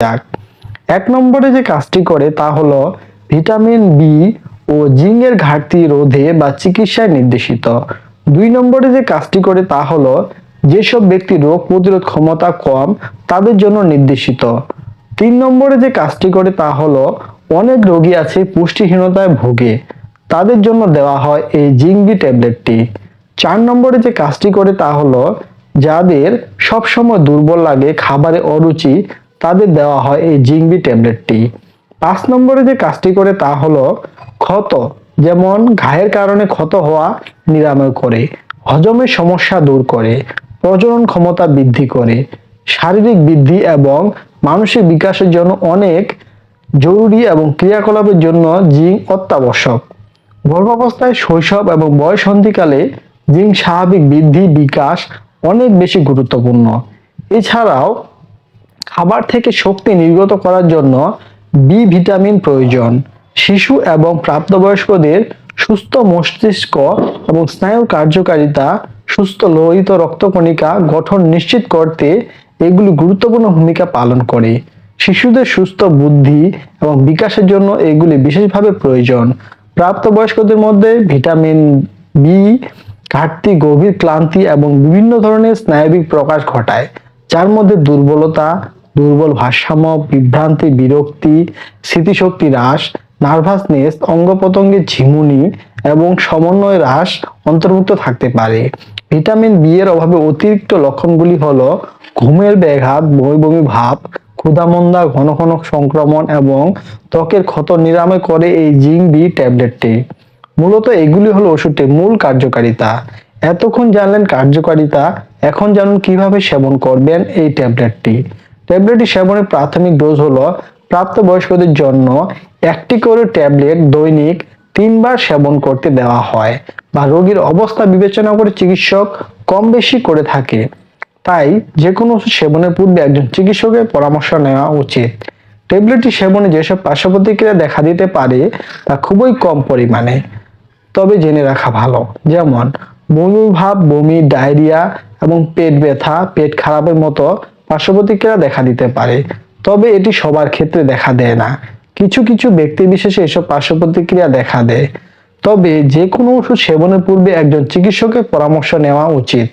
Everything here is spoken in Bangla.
যাক, এক নম্বরে যে কাজটি করে তা হলো ভিটামিন বি ও জিঙ্কের ঘাটতি রোধে বা চিকিৎসায় নির্দেশিত। দুই নম্বরে যে কাজটি করে তা হলো যেসব ব্যক্তি রোগ প্রতিরোধ ক্ষমতা কম, তাদের জন্য নির্দেশিত। তিন নম্বরে যে কাজটি করে তা হলো অনেক রোগী আছে পুষ্টিহীনতায় ভোগে, তাদের জন্য দেওয়া হয় এই জিঙ্গি ট্যাবলেটটি। চার নম্বরে যে কাজটি করে তা হলো যাদের সবসময় দুর্বল লাগে, খাবারে অরুচি তাদের দেওয়া হয় এই জিঙ্গি ট্যাবলেটটি। পাঁচ নম্বরে যে কাজটি করে তা হলো ক্ষত, যেমন ঘায়ের কারণে ক্ষত হওয়া নিরাময় করে হজমের সমস্যা দূর করে, প্রজনন ক্ষমতা বৃদ্ধি করে, শারীরিক বৃদ্ধি এবং মানসিক বিকাশের জন্য অনেক জরুরি এবং ক্রিয়াকলাপের জন্য জিঙ্ক অত্যাবশ্যক। গর্ভাবস্থায় শৈশব এবং বয়স সন্ধিকালে জিঙ্ক স্বাভাবিক বৃদ্ধি, বিকাশ অনেক বেশি গুরুত্বপূর্ণ। এছাড়াও খাবার থেকে শক্তি নির্গত করার জন্য বি ভিটামিন প্রয়োজন। শিশু এবং প্রাপ্তবয়স্কদের সুস্থ মস্তিষ্ক এবং স্নায়ুর কার্যকারিতা, সুস্থ লোহিত রক্তকণিকা গঠন নিশ্চিত করতে এগুলি গুরুত্বপূর্ণ ভূমিকা পালন করে। শিশুদের সুস্থ বুদ্ধি এবং বিকাশের জন্য এগুলি বিশেষভাবে প্রয়োজন। প্রাপ্তবয়স্কদের মধ্যে ভিটামিন বি, ঘাটতি, গভীর ক্লান্তি এবং বিভিন্ন ধরনের স্নায়বিক প্রকাশ ঘটায়, যার মধ্যে দুর্বলতা দুর্বল ভারসাম্য, বিভ্রান্তি, বিরক্তি, স্মৃতিশক্তি হ্রাস, নার্ভাসনেস অঙ্গ প্রত্যঙ্গের ঝিমুনি এবং সমন্বয় হ্রাস অন্তর্ভুক্ত থাকতে পারে। ভিটামিন বি এর অভাবে অতিরিক্ত লক্ষণগুলি হলো ঘুমের ব্যাঘাত বমি বমি ভাব, ক্ষুধামন্দা, ঘন ঘন সংক্রমণ এবং ত্বকের ক্ষত নিরাময় করে এই জিঙ্ক বি ট্যাবলেটটি। মূলত এগুলি হলো ওষুধটির মূল কার্যকারিতা। এতক্ষণ জানলেন কার্যকারিতা, এখন জানুন কীভাবে সেবন করবেন এই ট্যাবলেটটি। ট্যাবলেটটি সেবনের প্রাথমিক ডোজ হলো প্রাপ্তবয়স্কদের জন্য একটি করে ট্যাবলেট দৈনিক তিনবার সেবন করতে দেওয়া হয় বা রোগীর অবস্থা বিবেচনা করে চিকিৎসক কম বেশি করে থাকে। তাই যে কোনো ওষুধ সেবনের পূর্বে একজন চিকিৎসকের পরামর্শ নেওয়া উচিত। ট্যাবলেটটি সেবনে যেসব পার্শ্ব প্রতিক্রিয়া দেখা দিতে পারে তা খুবই কম পরিমাণে, তবে জেনে রাখা ভালো। যেমন বমি ভাব, বমি, ডায়রিয়া এবং পেট ব্যথা, পেট খারাপের মতো পার্শ্ব প্রতিক্রিয়া দেখা দিতে পারে, তবে এটি সবার ক্ষেত্রে দেখা দেয় না। কিছু কিছু ব্যক্তি বিশেষে এসব পার্শ্ব প্রতিক্রিয়া দেখা দেয়, তবে যে কোনো ওষুধ সেবনের পূর্বে একজন চিকিৎসকের পরামর্শ নেওয়া উচিত।